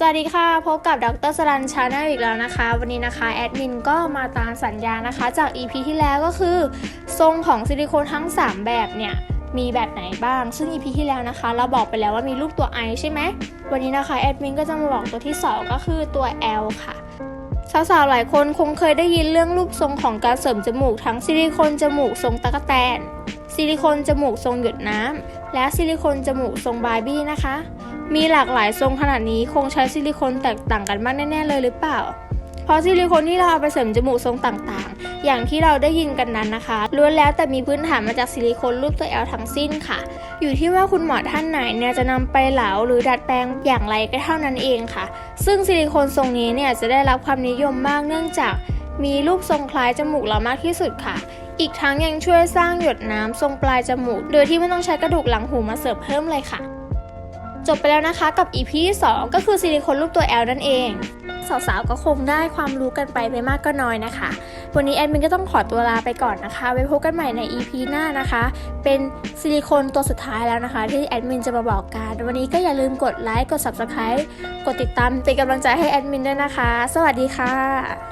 สวัสดีค่ะ พบกับดรสรันชาแนลอีกแล้วนะคะ วันนี้นะคะ แอดมินก็มาตามสัญญานะคะ จาก EP ที่แล้วก็คือ ทรงของซิลิโคนทั้ง 3 แบบเนี่ย มีแบบไหนบ้าง ซึ่ง EP ที่แล้วนะคะ เราบอกไปแล้วว่ามีรูปตัว I ใช่ไหม วันนี้นะคะ แอดมินก็จะมาบอกตัวที่ 2 ก็คือตัว L ค่ะสาวๆหลายคนคงเคยได้ยินเรื่องรูปทรงของการเสริมจมูกทั้งซิลิโคนจมูกทรงตะกแตน ซิลิโคนจมูกทรงหยดน้ำ และซิลิโคนจมูกทรงบาร์บี้นะคะ มีหลากหลายทรงขนาดนี้คงใช้ซิลิโคนแตกต่างกันมากแน่ ๆ เลยหรือเปล่า เพราะซิลิโคนที่เราเอาไปเสริมจมูกทรงต่างๆ อย่างที่เราได้ยินกันนั้นนะคะ ล้วนแล้วแต่มีพื้นฐานมาจากซิลิโคนรูปตัว L ทั้งสิ้นค่ะ อยู่ที่ว่าคุณหมอท่านไหนเนี่ยจะนำไปเหลาหรือดัดแปลงอย่างไรก็เท่านั้นเองค่ะ ซึ่งซิลิโคนทรงนี้เนี่ยจะได้รับความนิยมมากเนื่องจาก มีรูปทรงคล้ายจมูกเรามากที่สุดค่ะ อีกทั้งยังช่วยสร้างหยดน้ำทรงปลายจมูก โดยที่ไม่ต้องใช้กระดูกหลังหูมาเสริมเพิ่มเลยค่ะ จบไปแล้วนะคะกับ EP ที่2ก็คือซิลิโคนรูปตัว L นั่นเองสาวๆก็คงได้ความรู้กันไปไม่มากก็น้อยนะคะ วันนี้แอดมินก็ต้องขอตัวลาไปก่อนนะคะ ไว้พบกันใหม่ใน EP หน้านะคะ เป็นซิลิโคนตัวสุดท้ายแล้วนะคะ ที่แอดมินจะมาบอกกัน วันนี้ก็อย่าลืมกดไลค์ กด Subscribe กดติดตามเป็นกำลังใจให้แอดมินด้วยนะคะ สวัสดีค่ะ